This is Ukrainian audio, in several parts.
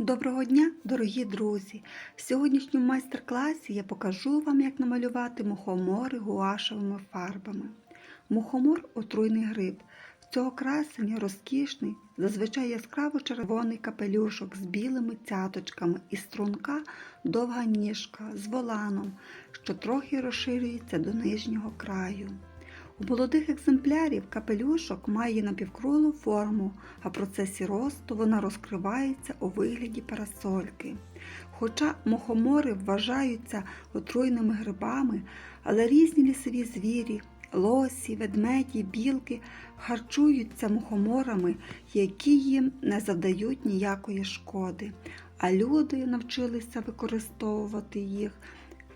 Доброго дня, дорогі друзі! В сьогоднішньому майстер-класі я покажу вам, як намалювати мухомори гуашевими фарбами. Мухомор отруйний гриб. В цього красення розкішний, зазвичай яскраво червоний капелюшок з білими цяточками і струнка довга ніжка з воланом, що трохи розширюється до нижнього краю. У молодих екземплярів капелюшок має напівкруглу форму, а в процесі росту вона розкривається у вигляді парасольки. Хоча мухомори вважаються отруйними грибами, але різні лісові звірі, лосі, ведмеді, білки харчуються мухоморами, які їм не завдають ніякої шкоди, а люди навчилися використовувати їх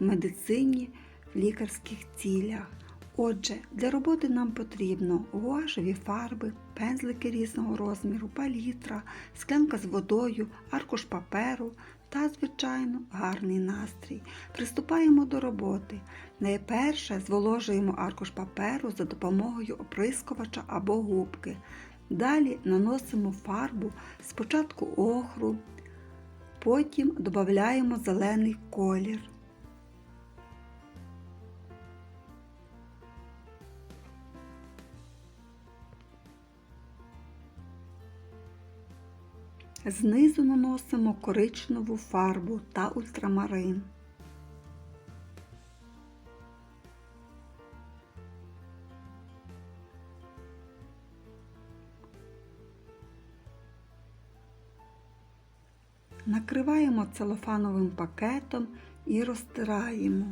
в медицині в лікарських цілях. Отже, для роботи нам потрібно гуашеві фарби, пензлики різного розміру, палітра, склянка з водою, аркуш паперу та, звичайно, гарний настрій. Приступаємо до роботи. Найперше зволожуємо аркуш паперу за допомогою оприскувача або губки. Далі наносимо фарбу спочатку охру, потім додаємо зелений колір. Знизу наносимо коричневу фарбу та ультрамарин. Накриваємо целофановим пакетом і розтираємо.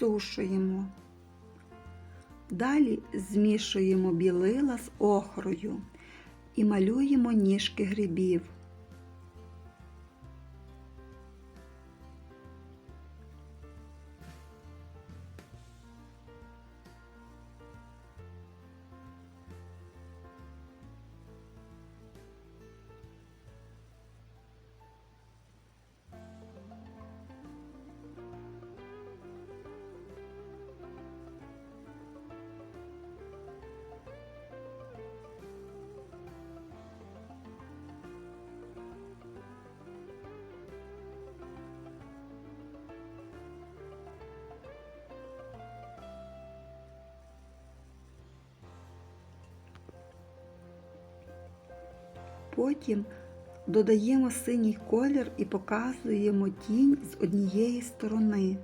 Підсушуємо. Далі змішуємо білила з охрою і малюємо ніжки грибів. Потім додаємо синій колір і показуємо тінь з однієї сторони.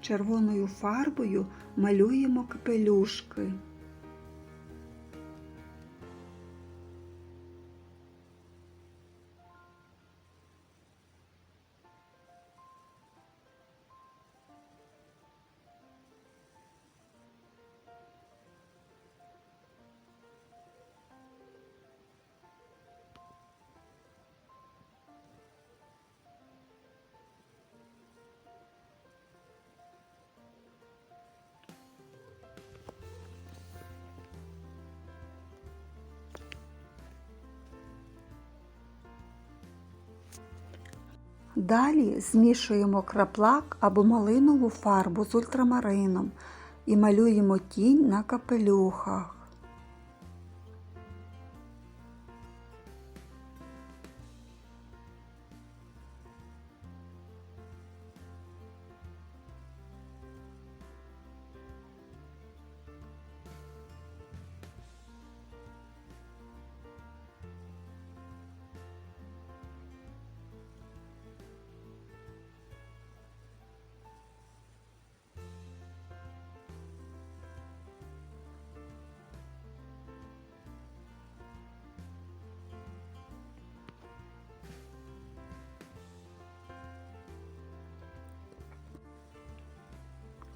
Червоною фарбою малюємо капелюшки. Далі змішуємо краплак або малинову фарбу з ультрамарином і малюємо тінь на капелюхах.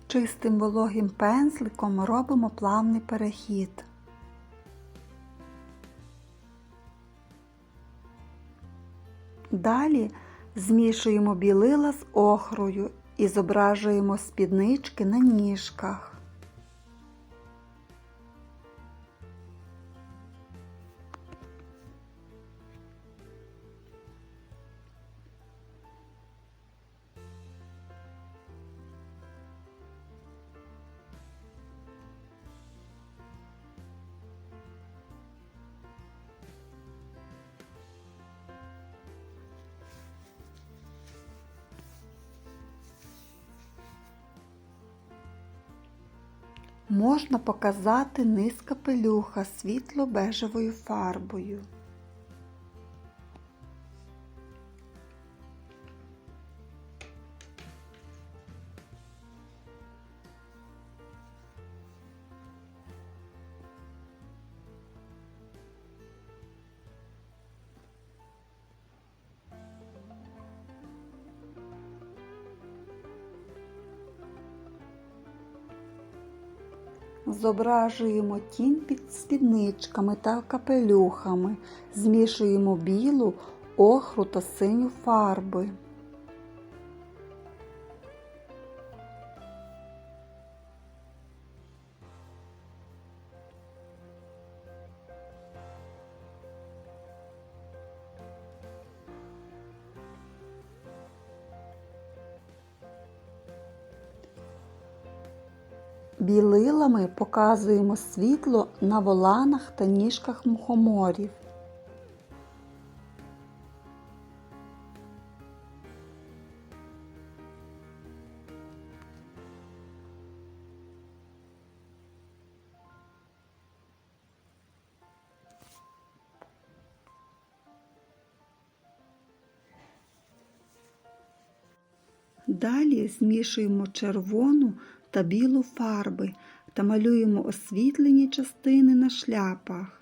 Чистим вологим пензликом робимо плавний перехід. Далі змішуємо білила з охрою і зображуємо спіднички на ніжках. Можна показати низ капелюха світло-бежевою фарбою. Зображуємо тінь під спідничками та капелюхами, змішуємо білу, охру та синю фарби. Білилами показуємо світло на воланах та ніжках мухоморів. Далі змішуємо червону та білу фарби та малюємо освітлені частини на шляпах.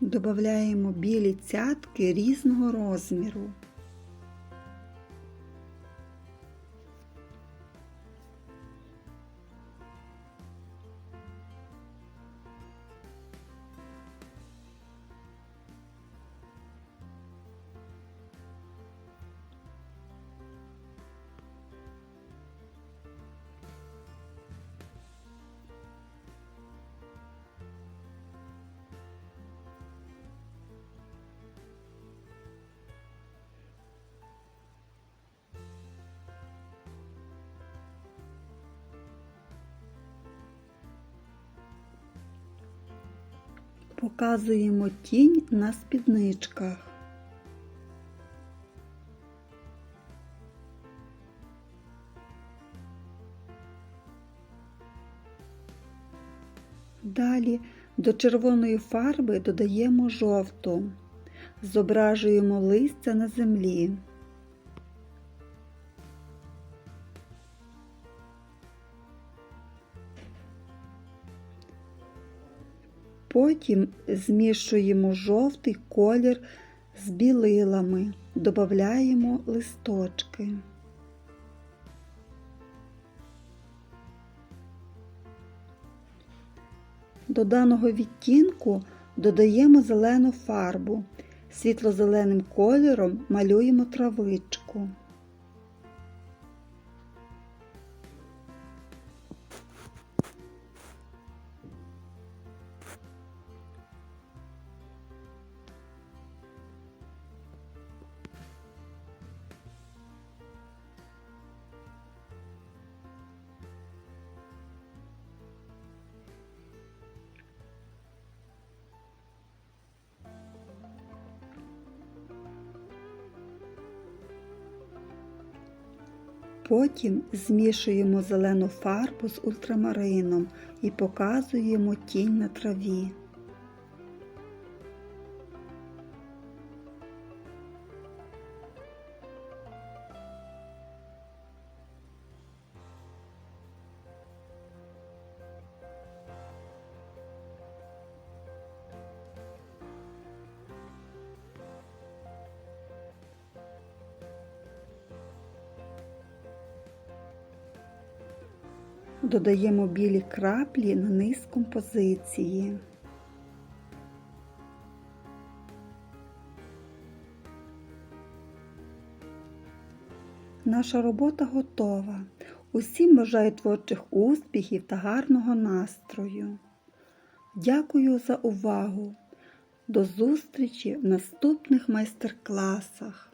Додаємо білі цятки різного розміру. Показуємо тінь на спідничках. Далі до червоної фарби додаємо жовту, зображуємо листя на землі. Потім змішуємо жовтий колір з білилами, додаємо листочки. До даного відтінку додаємо зелену фарбу. Світло-зеленим кольором малюємо травичку. Потім змішуємо зелену фарбу з ультрамарином і показуємо тінь на траві. Додаємо білі краплі на низ композиції. Наша робота готова. Усім бажаю творчих успіхів та гарного настрою. Дякую за увагу. До зустрічі в наступних майстер-класах.